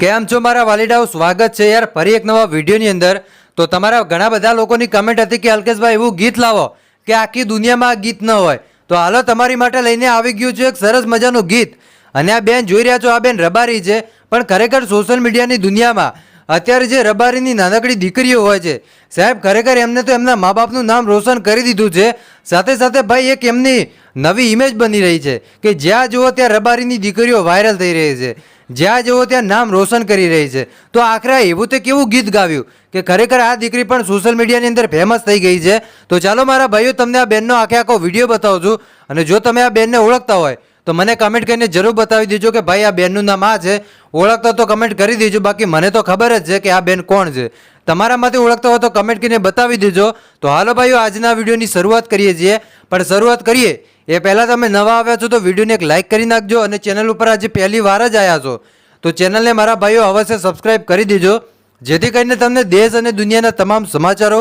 કેમ છો મારા વાલીડાઓ? સ્વાગત છે યાર ફરી એક નવા વિડીયોની અંદર. તો તમારા ઘણા બધા લોકોની કમેન્ટ હતી કે, અલ્કેશભાઈ, એવું ગીત લાવો કે આખી દુનિયામાં આ ગીત ન હોય. તો હાલો તમારી માટે લઈને આવી ગયું છે એક સરસ મજાનું ગીત. અને આ બેન જોઈ રહ્યા છો, આ બેન રબારી છે, પણ ખરેખર સોશિયલ મીડિયાની દુનિયામાં અત્યારે જે રબારીની નાનકડી દીકરીઓ હોય છે, સાહેબ, ખરેખર એમને તો એમના મા બાપનું નામ રોશન કરી દીધું છે. સાથે સાથે ભાઈ, એક એમની નવી ઇમેજ બની રહી છે કે જ્યાં જુઓ ત્યાં રબારીની દીકરીઓ વાયરલ થઈ રહી છે. જ્યાં જુઓ ત્યાં નામ રોશન કરી રહી છે. તો આખરે એવું તે કેવું ગીત ગાવ્યું? કે ખરેખર આ દીકરી પણ સોશિયલ મીડિયાની અંદર ફેમસ થઈ ગઈ છે. તો ચાલો મારા ભાઈઓ, તમને આ બેનનો આખે આખો વીડિયો બતાવું છું અને જો તમે આ બેનને ઓળખતા હોય, તો મને કમેન્ટ કરીને જરૂર બતાવી દેજો કે ભાઈ આ બેનનું નામ આ છે. ઓળખતા તો કમેન્ટ કરી દેજો. બાકી મને તો ખબર જ છે કે આ બેન કોણ છે. તમારામાંથી ઓળખતા હોય તો કમેન્ટ કરીને બતાવી દેજો. તો હાલો ભાઈઓ, આજના વિડીયોની શરૂઆત કરીએ છીએ. પણ શરૂઆત કરીએ એ પહેલાં તમે નવા આવ્યા છો તો વિડીયોને એક લાઇક કરી નાખજો અને ચેનલ ઉપર આજે પહેલી વાર જ આવ્યા છો. તો ચેનલને મારા ભાઈઓ અવશ્ય સબસ્ક્રાઇબ કરી દેજો, જેથી કરીને તમને દેશ અને દુનિયાના તમામ સમાચારો,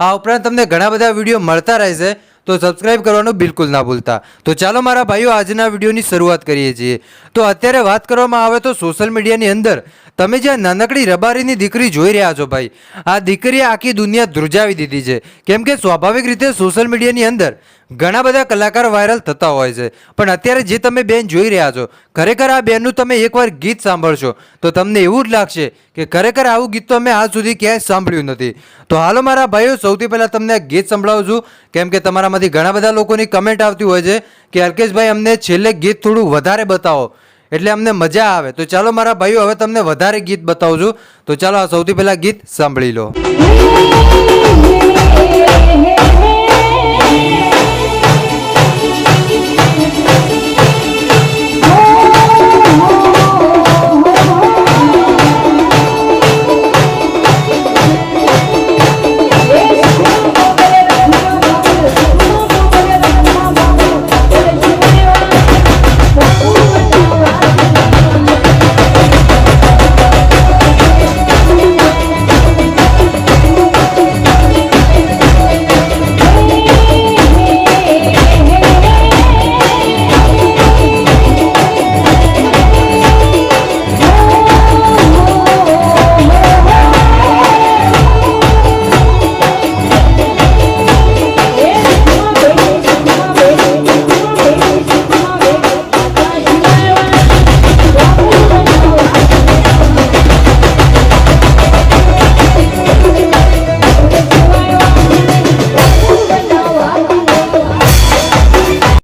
આ ઉપરાંત તમને ઘણા બધા વીડિયો મળતા રહેશે, તો સબસ્ક્રાઇબ કરવાનું બિલકુલ ના ભૂલતા. તો ચાલો મારા ભાઈઓ, આજના વિડીયોની શરૂઆત કરીએ છીએ. તો અત્યારે વાત કરવામાં આવે તો સોશિયલ મીડિયાની અંદર તમે જે નાનકડી રબારીની દીકરી જોઈ રહ્યા છો ભાઈ, આ દીકરીએ આખી દુનિયા ધ્રુજાવી દીધી છે. કેમ કે સ્વાભાવિક રીતે સોશિયલ મીડિયાની અંદર ઘણા બધા કલાકાર વાયરલ થતા હોય છે. પણ અત્યારે જે તમે બેન જોઈ રહ્યા છો, ખરેખર આ બેનનું તમે એકવાર ગીત સાંભળશો, તો તમને એવું જ લાગશે કે ખરેખર આવું ગીત તો અમે આજ સુધી ક્યાંય સાંભળ્યું નથી. તો હાલો મારા ભાઈઓ, સૌથી પહેલાં તમને આ ગીત સંભળાવું છું કેમ કે તમારામાંથી ઘણા બધા લોકોની કમેન્ટ આવતી હોય છે કે અલ્કેશભાઈ, અમને છેલ્લે ગીત થોડું વધારે બતાવો. એટલે અમને મજા આવે. તો ચાલો મારા ભાઈઓ, હવે તમને વધારે ગીત બતાવું છું. તો ચાલો આ સૌથી પહેલાં ગીત સાંભળી લો.